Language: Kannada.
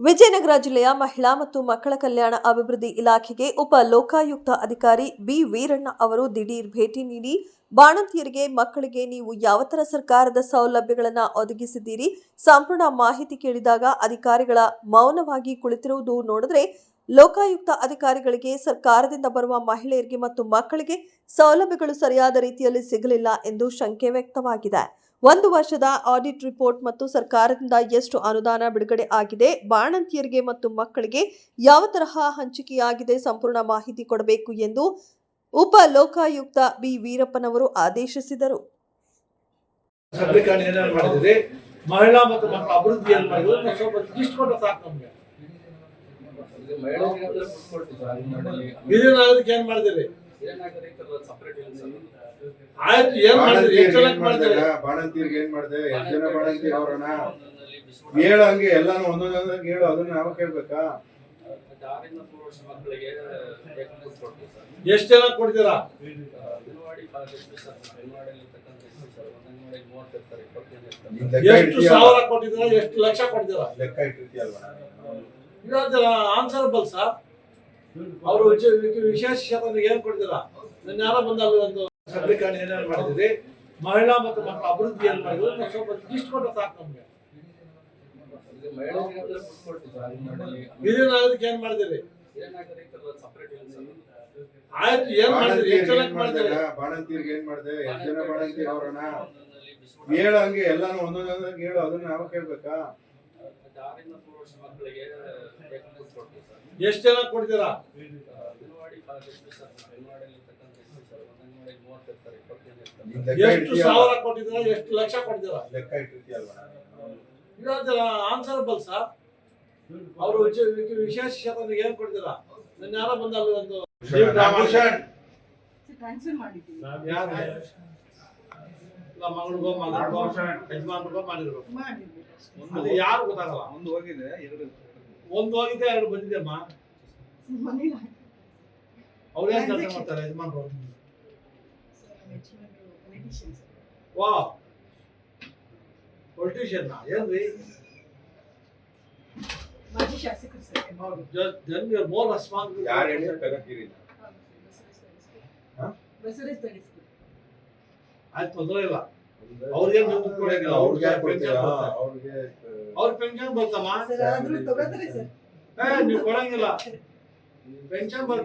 ವಿಜಯನಗರ ಜಿಲ್ಲೆಯ ಮಹಿಳಾ ಮತ್ತು ಮಕ್ಕಳ ಕಲ್ಯಾಣ ಅಭಿವೃದ್ಧಿ ಇಲಾಖೆಗೆ ಉಪ ಲೋಕಾಯುಕ್ತ ಅಧಿಕಾರಿ ಬಿ ವೀರಣ್ಣ ಅವರು ದಿಢೀರ್ ಭೇಟಿ ನೀಡಿ, ಬಾಣಂತಿಯರಿಗೆ ಮಕ್ಕಳಿಗೆ ನೀವು ಯಾವ ತರ ಸರ್ಕಾರದ ಸೌಲಭ್ಯಗಳನ್ನು ಒದಗಿಸಿದ್ದೀರಿ ಸಂಪೂರ್ಣ ಮಾಹಿತಿ ಕೇಳಿದಾಗ ಅಧಿಕಾರಿಗಳ ಮೌನವಾಗಿ ಕುಳಿತಿರುವುದು ನೋಡಿದ್ರೆ ಲೋಕಾಯುಕ್ತ ಅಧಿಕಾರಿಗಳಿಗೆ, ಸರ್ಕಾರದಿಂದ ಬರುವ ಮಹಿಳೆಯರಿಗೆ ಮತ್ತು ಮಕ್ಕಳಿಗೆ ಸೌಲಭ್ಯಗಳು ಸರಿಯಾದ ರೀತಿಯಲ್ಲಿ ಸಿಗಲಿಲ್ಲ ಎಂದು ಶಂಕೆ ವ್ಯಕ್ತವಾಗಿದೆ. ಒಂದು ವರ್ಷದ ಆಡಿಟ್ ರಿಪೋರ್ಟ್ ಮತ್ತು ಸರ್ಕಾರದಿಂದ ಎಷ್ಟು ಅನುದಾನ ಬಿಡುಗಡೆ ಆಗಿದೆ ಬಾಣಂತಿಯರಿಗೆ ಮತ್ತು ಮಕ್ಕಳಿಗೆ ಯಾವ ತರಹ ಹಂಚಿಕೆಯಾಗಿದೆ ಸಂಪೂರ್ಣ ಮಾಹಿತಿ ಕೊಡಬೇಕು ಎಂದು ಉಪ ಲೋಕಾಯುಕ್ತ ಬಿ. ವೀರಪ್ಪನವರು ಆದೇಶಿಸಿದರು. ಸಬಲೀಕರಣ ಏನೇನು ಮಾಡಿದಿರಿ ಮಹಿಳಾ ಮತ್ತು ಮಕ್ಕಳ ಅಭಿವೃದ್ಧಿ ಮಾಡಿದ್ರು ಸ್ವಲ್ಪ ಲಿಸ್ಟ್ ಕೊಟ್ಟರೆ ಸಾಕು ನಮ್ಗೆ. ಇದು ಮಹಿಳೆಯರಿಗೆಲ್ಲ ಕೊಟ್ಕೊಳ್ತೀವಿ ಸರ್ ಹಿರಿಯ ನಾಗರಿಕ ಏನ್ ಮಾಡಿದಿರಿ ಆಯ್ತು ಏನ್ ಮಾಡಿದ್ರಿ ಬಾಣಂತಿಯರ್ಗೆ ಏನ್ ಮಾಡಿದೆ? ಎಷ್ಟ್ ಜನ ಬಾಣಂತಿ ಅವ್ರನ್ನ ಒಂದೊಂದಲ್ಲಿ ಬಿಸ್ಕುಟ್ ಹೇಳು ಹಂಗೆ ಎಲ್ಲಾನು ಹೇಳು ಅದನ್ನ ನಾವು ಕೇಳ್ಬೇಕಾ? ಎಷ್ಟ್ ಜನ ಕೊಡ್ತೀರಾ? ಎಷ್ಟು ಸಾವಿರ ಕೊಟ್ಟಿದ್ದೀರಾ? ಎಷ್ಟು ಲಕ್ಷ ಕೊಡ್ತೀರಾ? ಲೆಕ್ಕ ಇಟ್ಟಿರ್ತೀಯಲ್ವಾ ಆನ್ಸರಬಲ್ ಸರ್ ಅವರು ವಿಶೇಷ ಏನ್ ಕೊಡ್ತೀರಾ? ನನ್ನ ಯಾರೋ ಬಂದ ಒಂದು ಸಬಲೀಕರಣ ಏನೇನು ಮಾಡಿದಿರಿ ಮಹಿಳಾ ಮತ್ತು ಮಕ್ಕಳ ಅಭಿವೃದ್ಧಿ ಏನ್ ಮಾಡಿದ್ರು ಸ್ವಲ್ಪ ಲಿಸ್ಟ್ ಕೊಟ್ಟರೆ ಸಾಕು ನಮಗೆ. ಇದು ಮಹಿಳೆಯರಿಗೆಲ್ಲ ಕೊಟ್ಕೊಳ್ತೀವಿ ಸರ್ ಅಂಗನವಾಡಿಲಿ. ಹಿರಿಯ ನಾಗರಿಕ ಏನ್ ಮಾಡಿದಿರಿ ಆಯ್ತು ಏನ್ ಮಾಡಿದ್ರಿ? ಎಷ್ಟು ಬಾಣಂತಿಯರ್ಗೆ ಏನ್ ಮಾಡಿದಿರಿ? ಮಾಡಿದೆ ಏನ್ ಮಾಡಿದೆ? ಎಷ್ಟ್ ಜನ ಬಾಣಂತಿ ಬಿಸ್ಕುಟ್ ಹೇಳು ಹಂಗೆ ಎಲ್ಲಾನು ಒಂದೊಂದೊಂದಾಗಿ ಹೇಳು ಅದನ್ನ ನಾವು ಕೇಳ್ಬೇಕಾ? ಎಷ್ಟು ಜನ ಕೊಡ್ತೀರಾ? ಎಷ್ಟು ಸಾವಿರ ಕೊಟ್ಟಿದ್ದೀರಾ ಎಷ್ಟು ಲಕ್ಷ ಕೊಡ್ತೀರಾ ಲೆಕ್ಕ ಇಟ್ಟಿರ್ತೀಯಲ್ವಾ ಆನ್ಸರಬಲ್ ಸರ್ ಅವರು ವಿಶೇಷ ಕ್ಷೇತ್ರಕ್ಕೆ ಏನ್ ಕೊಡ್ತೀರಾ? ನನ್ನ ಯಾರೋ ಬಂದ ಅಲ್ಲಿ ಒಂದು ಮಗಳಿಗೋ ಮಗಳಿಗೋ ಯಜಮಾನ್ರಿಗೋ ಮಾಡಿರ್ಬೇಕು. ಅದು ಯಾರು ಗೊತ್ತಾಗಲ್ಲ. ಒಂದು ಹೋಗಿದೆ ಎರಡು. ಒಂದು ಹೋಗಿದೆ ಎರಡು ಬಂದಿದೆ ಅಮ್ಮ. ಅವ್ರೇನ್ ಕೆಲಸ ಮಾಡ್ತಾರೆ ಯಜಮಾನ್ರು ಸರ್, ನಮ್ಮ ಯಜಮಾನ್ರು politician ಸರ್. ವಾ ಪೊಲಿಟಿಷಿಯನ್ ಏನ್ರಿ ಮಾಜಿ ಶಾಸಕರು ಸರ್ ಮೋರ್ ರೆಸ್ಪಾನ್ಸಿಬಲ್ ಯಾರು ಹೇಳಿ ಹಾ? ಬಸವರಾಜ್ ಆಯ್ತು ತೊಂದರೆ ಇಲ್ಲ. ಅವ್ರಿಗೆ ದುಡ್ಡು ಕೊಡಂಗಿಲ್ಲ. ಅವ್ರಿಗೆ ಯಾಕೆ ಅವ್ರಿಗೆ ಕೊಡ್ತೀರಾ? ಅವ್ರಿಗೆ ಅವ್ರ ಪೆನ್ಷನ್ ಬರ್ತಮ್ಮ ಸರ್ ಆದ್ರೂ ತಗೋತಾರೆ ಸರ್. ಏ ನೀವು ಕೊಡಂಗಿಲ್ಲ. ಪೆನ್ಷನ್ ಬರ್